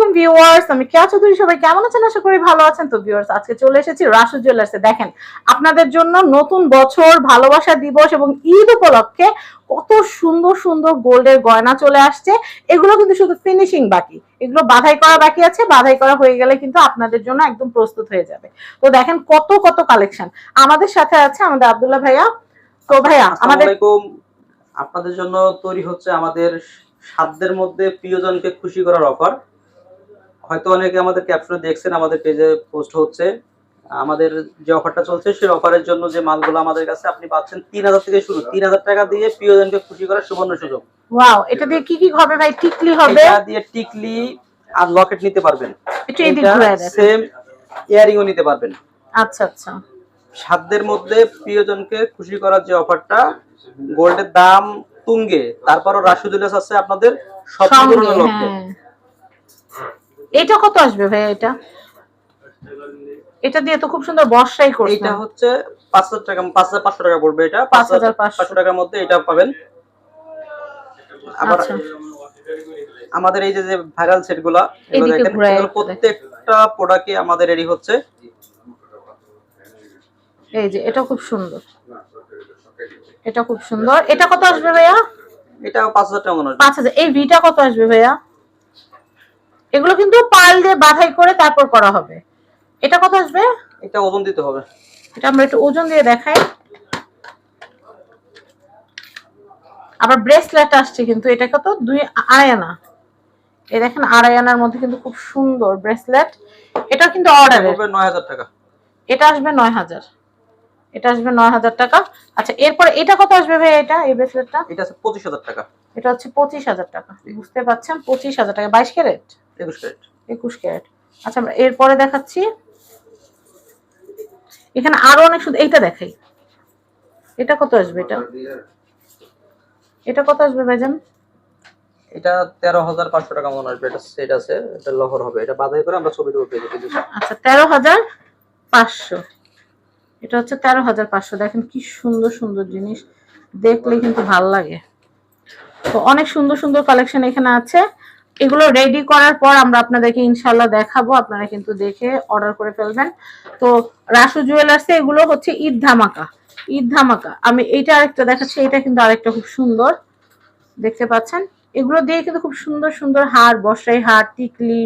আলাইকুম ভিউয়ার্স আমি কেয়া চৌধুরী। সবাই কেমন আছেন? আশা করি ভালো আছেন। তো ভিউয়ার্স আজকে চলে এসেছি রাসু জুয়েলার্সে দেখেন আপনাদের জন্য নতুন বছর ভালোবাসা দিবস এবং ঈদ উপলক্ষে কত সুন্দর সুন্দর গোল্ডের গয়না চলে আসছে। এগুলো কিন্তু শুধু ফিনিশিং বাকি। এগুলো বাধাই করা বাকি আছে। বাধাই করা হয়ে গেলে কিন্তু আপনাদের জন্য একদম প্রস্তুত হয়ে যাবে। তো দেখেন কত কত কালেকশন আমাদের সাথে আছে আমাদের আব্দুল্লাহ ভাইয়া। তো ভাইয়া আমাদের আপনাদের জন্য তৈরি হচ্ছে আমাদের সাধ্যের মধ্যে প্রিয়জনকে খুশি করার অফার। হয়তো অনেকে আমাদের ক্যাপশনে দেখছেন আমাদের পেজে পোস্ট হচ্ছে। আমাদের যে অফারটা চলছে সেই অফারের জন্য যে মালগুলো আমাদের কাছে আপনি পাচ্ছেন তিন হাজার থেকে শুরু তিন হাজার টাকা দিয়ে প্রিয়জনকে খুশি করার সুবর্ণ সুযোগ। ওয়াও এটা দিয়ে কি কি হবে ভাই? টিকলি হবে? এটা দিয়ে টিকলি আর লকেট নিতে পারবেন। দেখেন। সেম ইয়ারিংও নিতে পারবেন। আচ্ছা আচ্ছা। সাধ্যের মধ্যে প্রিয়জনকে খুশি করার যে অফারটা গোল্ডের দাম তুঙ্গে তারপরও রাশুদুল্লাস আছে আপনাদের সঙ্গে লক্ষ্যে। হ্যাঁ। এটা কত আসবে ভাই এটা? এটা দিয়ে তো খুব সুন্দর বর্ষাই করছে। এটা হচ্ছে পাঁচ হাজার টাকা পাঁচ হাজার পাঁচশো টাকা পড়বে এটা। পাঁচ হাজার 5,500 পাঁচশো। টাকার মধ্যে এটা পাবেন। আবার আচ্ছা। আমাদের এই যে যে ভাইরাল সেটগুলা এগুলো দেখেন প্রত্যেকটা প্রোডাক্টে আমাদের রেডি হচ্ছে। এই যে এটা খুব সুন্দর। এটা খুব সুন্দর। এটা কত আসবে ভাইয়া? এটা পাঁচ হাজার টাকা মনে হয় পাঁচ হাজার। এই ভিটা কত আসবে ভাইয়া? এগুলো কিন্তু পাল দিয়ে বাধাই করে তারপর করা হবে। এটা কত আসবে? এটা ওজন দিতে হবে। এটা আমরা একটু ওজন দিয়ে দেখাই। আবার ব্রেসলেট আসছে কিন্তু এটা কত? দুই আড়াই আনা এই দেখেন আড়াই আনার মধ্যে কিন্তু খুব সুন্দর ব্রেসলেট। এটা কিন্তু অর্ডারের। পড়বে নয় হাজার টাকা। এটা আসবে নয় হাজার। এটা আসবে নয় হাজার টাকা। আচ্ছা এরপরে এটা কত আসবে ভাই এটা এই ব্রেসলেটটা? এটা আছে পঁচিশ হাজার টাকা। এটা হচ্ছে পঁচিশ হাজার টাকা। বুঝতে পারছেন? পঁচিশ হাজার টাকা। বাইশ ক্যারেট? একুশ ক্যারেট। একুশ ক্যারেট। আচ্ছা আমরা এরপরে দেখাচ্ছি। এখানে আরও অনেক সুন্দর এইটা দেখাই। এটা কত আসবে এটা? এটা কত আসবে ভাইজান? এটা তেরো হাজার পাঁচশো টাকা মনে আসবে। এটা সেট আছে এটা লহর হবে। এটা বাধাই করে আমরা ছবি দেবো পেজে পেজে। আচ্ছা তেরো হাজার পাঁচশো। এটা হচ্ছে তেরো হাজার পাঁচশো। দেখেন কি সুন্দর সুন্দর জিনিস। দেখলে কিন্তু ভালো লাগে। তো অনেক সুন্দর সুন্দর কালেকশন এখানে আছে। এগুলো রেডি করার পর আমরা আপনাদেরকে ইনশাল্লাহ দেখাবো। আপনারা কিন্তু দেখে অর্ডার করে ফেলবেন। তো রাসু জুয়েলার্সে এগুলো হচ্ছে ঈদ ধামাকা। ঈদ ধামাকা। আমি এইটা আরেকটা দেখাচ্ছি এটা কিন্তু আরেকটা খুব সুন্দর। দেখতে পাচ্ছেন? এগুলো দিয়ে কিন্তু খুব সুন্দর সুন্দর হার বসাই হার টিকলি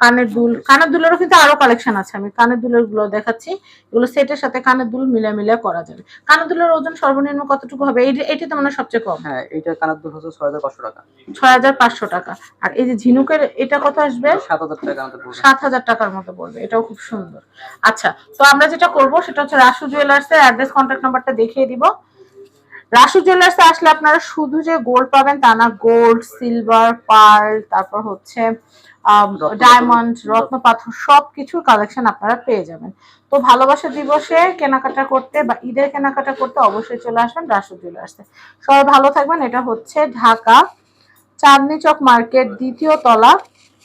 কানের দুল। কানের দুলেরও কিন্তু আরও কালেকশন আছে। আমি কানের দুলেরগুলো দেখাচ্ছি। এগুলো সেটের সাথে কানের দুল মিলে মিলে করা যাবে। কানের দুলের ওজন সর্বনিম্ন কতটুকু হবে? এটি তো মানে সবচেয়ে কম। হ্যাঁ এইটা কানার দুল হচ্ছে ছয় হাজার পাঁচশো টাকা। ছয় হাজার পাঁচশো টাকা। আর এই যে ঝিনুকের এটা কত আসবে? সাত হাজার টাকা সাত হাজার টাকার মতো পড়বে। এটাও খুব সুন্দর। আচ্ছা তো আমরা যেটা করব সেটা হচ্ছে রাসু জুয়েলার্স এর অ্যাড্রেস কন্ট্যাক্ট নাম্বারটা দেখিয়ে দিব। রাসু জুয়েলার্সে আসলে আপনারা শুধু যে গোল্ড পাবেন তা না গোল্ড সিলভার পার্ল তারপর হচ্ছে ডায়মন্ড রত্ন পাথর সব কিছুর কালেকশন আপনারা পেয়ে যাবেন। তো ভালোবাসা দিবসে কেনাকাটা করতে বা ঈদের কেনাকাটা করতে অবশ্যই চলে আসবেন রাসু জুয়েলার্সে সবাই ভালো থাকবেন। এটা হচ্ছে ঢাকা চাঁদনি চক মার্কেট দ্বিতীয় তলা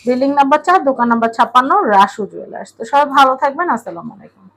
বিল্ডিং নাম্বার চার দোকান নাম্বার ছাপ্পান্ন রাসু জুয়েলার্স তো সবাই ভালো থাকবেন। আসসালামু আলাইকুম।